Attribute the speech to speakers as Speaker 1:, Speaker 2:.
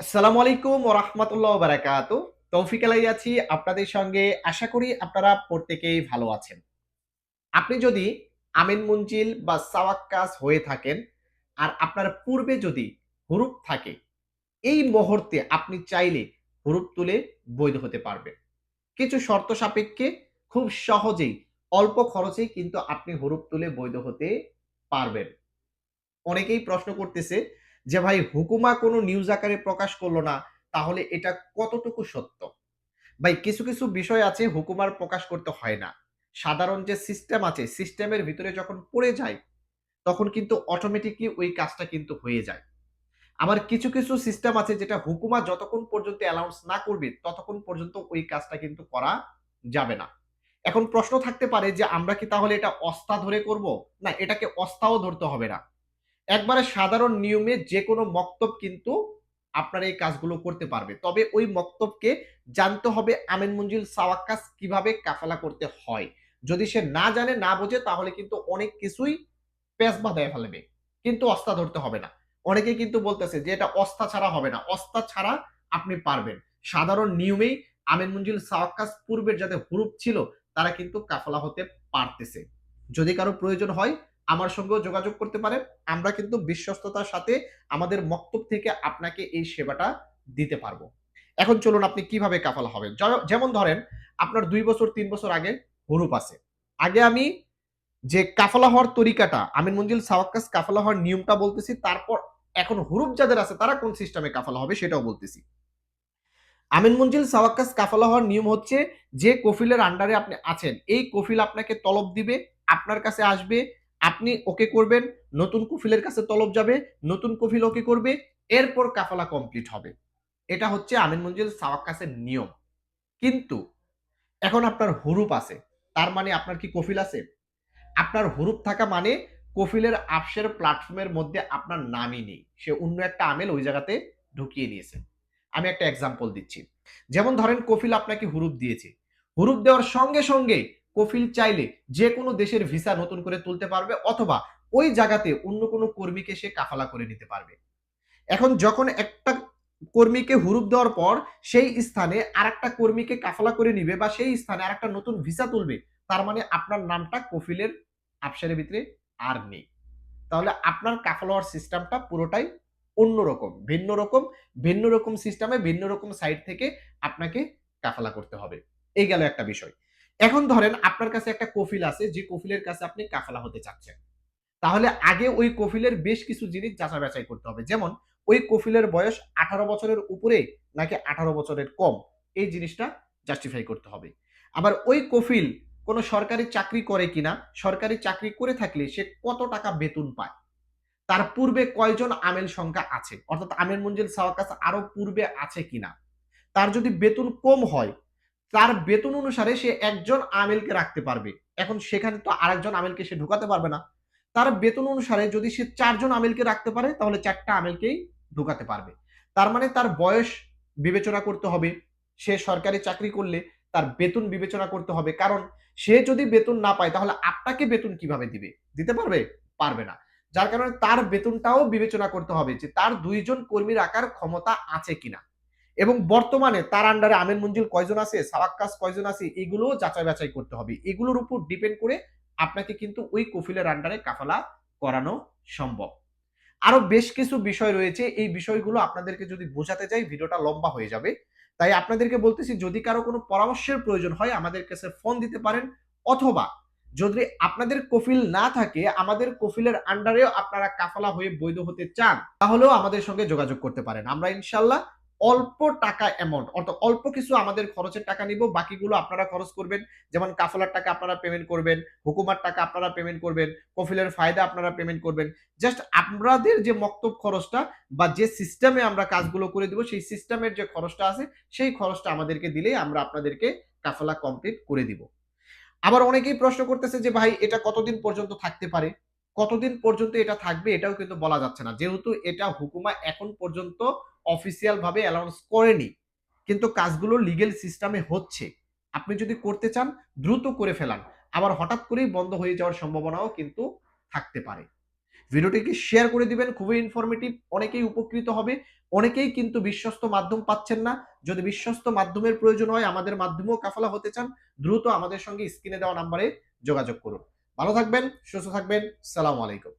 Speaker 1: আসসালামু আলাইকুম ও রহমতুল্লাহ বারাকাতু তৌফিক আলাই আছি আপনাদের সঙ্গে। আশা করি আপনারা প্রত্যেকেই ভালো আছেন। আপনি যদি আমিন মুঞ্জিল বা সাওয়াক্কাস হয়ে থাকেন আর আপনার পূর্বে যদি হুরুপ থাকে, এই মুহূর্তে আপনি চাইলে হুরুপ তুলে বৈধ হতে পারবেন। কিছু শর্ত সাপেক্ষে খুব সহজেই, অল্প খরচেই কিন্তু আপনি হুরুপ তুলে বৈধ হতে পারবেন। অনেকেই প্রশ্ন করতেছে যে ভাই হুকুমা কোনো নিউজ আকারে প্রকাশ করল না, তাহলে এটা কতটুকু সত্য? ভাই, কিছু কিছু বিষয় আছে হুকুমার প্রকাশ করতে হয় না। সাধারণ যে সিস্টেম আছে সিস্টেমের ভিতরে যখন পড়ে যায়, তখন কিন্তু অটোমেটিকলি ওই কাজটা কিন্তু হয়ে যায়। আবার কিছু কিছু সিস্টেম আছে যেটা হুকুমা যতক্ষণ পর্যন্ত অ্যালাউন্স না করবে, ততক্ষণ পর্যন্ত ওই কাজটা কিন্তু করা যাবে না। এখন প্রশ্ন থাকতে পারে যে আমরা কি তাহলে এটা অস্তা ধরে করব? না, এটাকে অস্থাও ধরতে হবে না। একবারে সাধারণ নিয়মে যে কোনো মক্তব কিন্তু আপনার এই কাজগুলো করতে পারবে। তবে ওই মক্তবকে জানতে হবে আমিন মঞ্জিল সাওয়াক্কাস কীভাবে কাফালা করতে হয়। যদি সে না জানে, না বোঝে, তাহলে কিন্তু অনেক কিছুই পেস বাঁধায় ফেলবে। কিন্তু অস্তা ধরতে হবে না। অনেকে কিন্তু বলতেছে যে এটা অস্তা ছাড়া হবে না। অস্তা ছাড়া আপনি পারবেন। সাধারণ নিয়মেই আমিন মঞ্জিল সাওয়াক্কাস পূর্বের যাতে হুরুপ ছিল, তারা কিন্তু কাফালা হতে পারতেছে। যদি কারও প্রয়োজন হয় আমার সঙ্গেও যোগাযোগ করতে পারেন। আমরা কিন্তু বিশ্বস্ততার সাথে আমাদের মক্তব থেকে আপনাকে এই সেবাটা দিতে পারব। এখন চলুন আপনি কীভাবে কাফালা হবেন? যেমন ধরেন, আপনার দুই বছর, তিন বছর আগে হুরুপ আছে। আগে আমি যে কাফালা হওয়ার তরিকাটা, আমিন মঞ্জিল সাওয়াক্কাস কাফালা হওয়ার নিয়মটা বলতেছি, তারপর এখন হুরুপ যাদের আছে, তারা কোন সিস্টেমে কাফালা হবে সেটাও বলতেছি। আমিন মঞ্জিল সাওয়াক্কাস কাফালা হওয়ার নিয়ম হচ্ছে, যে কফিলের আন্ডারে আপনি আছেন, এই কফিল আপনাকে তলব দিবে, আপনার কাছে আসবে আপনি ওকে করবেন, নতুন কফিলের কাছে তলব যাবে, নতুন কফিল ওকে করবে, এরপর কাফালা কমপ্লিট হবে। এটা হচ্ছে আমিন মঞ্জিল সাওয়াক্কাসের নিয়ম। কিন্তু এখন আপনার হুরুপ আছে, তার মানে আপনার কি কফিল আছে? আপনার হুরুপ থাকা মানে কফিলের আপসের প্ল্যাটফর্মের মধ্যে আপনার নামই নেই। সে অন্য একটা আমেল ওই জায়গাতে ঢুকিয়ে নিয়েছে। আমি একটা এক্সাম্পল দিচ্ছি। যেমন ধরেন কফিল আপনাকে হুরুপ দিয়েছে। হুরুপ দেওয়ার সঙ্গে সঙ্গে কফিল চাইলে যে কোনো দেশের ভিসা নতুন করে তুলতে পারবে অথবা ওই জায়গাতে অন্য কোনো কর্মীকে সে কাফালা করে নিতে পারবে। এখন যখন একটা কর্মীকে হুরুপ দেওয়ার পর সেই স্থানে আর একটা কর্মীকে কাফালা করে নিবে বা সেই স্থানে আর একটা নতুন ভিসা তুলবে, তার মানে আপনার নামটা কফিলের আপসারের ভিতরে আর নেই। তাহলে আপনার কাফালা সিস্টেমটা পুরোটাই অন্যরকম, ভিন্ন রকম ভিন্ন রকম সিস্টেমে ভিন্ন রকম সাইড থেকে আপনাকে কাফালা করতে হবে। এই গেল একটা বিষয়। এখন ধরেন আপনার কাছে একটা কফিল আছে, যে কফিলের কাছে আপনি কাফালা হতে চাচ্ছেন। তাহলে আগে ওই কফিলের বেশ কিছু জিনিস যাচাই বাছাই করতে হবে। যেমন ওই কফিলের বয়স আঠারো বছরের উপরে নাকি আঠারো বছরের কম, এই জিনিসটা জাস্টিফাই করতে হবে। আবার ওই কফিল কোনো সরকারি চাকরি করে কিনা, সরকারি চাকরি করে থাকলে সে কত টাকা বেতন পায়? তার পূর্বে কয়জন আমেল সংখ্যা আছে? অর্থাৎ আমের মঞ্জিল সাওয়াকাস আরও পূর্বে আছে কিনা? তার যদি বেতন কম হয় তার বেতন অনুসারে সে একজন আমেলকে রাখতে পারবে। এখন সেখানে তো আরেকজন আমেলকে সে ঢুকাতে পারবে না। তার বেতন অনুসারে যদি সে চারজন আমেলকে রাখতে পারে, তাহলে চারটা আমেলকেই ঢুকাতে পারবে। তার মানে তার বয়স বিবেচনা করতে হবে। সে সরকারি চাকরি করলে তার বেতন বিবেচনা করতে হবে। কারণ সে যদি বেতন না পায়, তাহলে আপনাকে বেতন কীভাবে দিবে? দিতে পারবে? পারবে না। যার কারণে তার বেতনটাও বিবেচনা করতে হবে যে তার দুইজন কর্মী রাখার ক্ষমতা আছে কিনা। এবং বর্তমানে তার আন্ডারে আমের মঞ্জিল কয়জন আছে সাওয়াক্কাস কয়জন আছে এগুলো যাচাই বাছাই করতে হবে। এগুলোর উপর ডিপেন্ড করে আপনাকে কিন্তু ওই কফিলের আন্ডারে কাফালা করানো সম্ভব। আরও বেশ কিছু বিষয় রয়েছে, এই বিষয়গুলো আপনাদেরকে যদি বোঝাতে যাই, ভিডিওটা লম্বা হয়ে যাবে। তাই আপনাদেরকে বলতেছি, যদি কারও কোনো পরামর্শের প্রয়োজন হয়, আমাদের কাছে ফোন দিতে পারেন, অথবা যদি আপনাদের কফিল না থাকে, আমাদের কফিলের আন্ডারেও আপনারা কাফালা হয়ে বৈধ হতে চান, তাহলেও আমাদের সঙ্গে যোগাযোগ করতে পারেন। আমরা ইনশাল্লাহ অল্প টাকা অ্যামাউন্ট অর্থাৎ অল্প কিছু আমাদের খরচের টাকা নিব, বাকিগুলো আপনারা খরচ করবেন। যেমন কাফলার টাকা আপনারা পেমেন্ট করবেন, হুকুমার টাকা আপনারা পেমেন্ট করবেন, কফিলের ফায়দা আপনারা পেমেন্ট করবেন। জাস্ট আপনাদের যে মক্তব খরচটা বা যে সিস্টেমে আমরা কাজগুলো করে দিব, সেই সিস্টেমের যে খরচটা আছে, সেই খরচটা আমাদেরকে দিলেই আমরা আপনাদেরকে কাফলা কমপ্লিট করে দিব। আবার অনেকেই প্রশ্ন করতেছে যে, ভাই, এটা কতদিন পর্যন্ত থাকতে পারে? কতদিন পর্যন্ত এটা থাকবে এটাও কিন্তু বলা যাচ্ছে না। যেহেতু এটা হুকুমা এখন পর্যন্ত অফিসিয়াল ভাবে অ্যালাউন্স করেনি। কিন্তু কাজগুলো লিগেল সিস্টেমে হচ্ছে। আপনি যদি করতে চান, দ্রুত করে ফেলান। আবার হঠাৎ করেই বন্ধ হয়ে যাওয়ার সম্ভাবনাও কিন্তু থাকতে পারে। ভিডিওটিকে শেয়ার করে দিবেন? খুবই ইনফরমেটিভ অনেকেই উপকৃত হবে। অনেকেই কিন্তু বিশ্বস্ত মাধ্যম পাচ্ছেন না। যদি বিশ্বস্ত মাধ্যমের প্রয়োজন হয়, আমাদের মাধ্যমেও কাফালা হতে চান, দ্রুত আমাদের সঙ্গে স্ক্রিনে দেওয়া নাম্বারে যোগাযোগ করুন। ভালো থাকবেন, সুস্থ থাকবেন। সালাম আলাইকুম।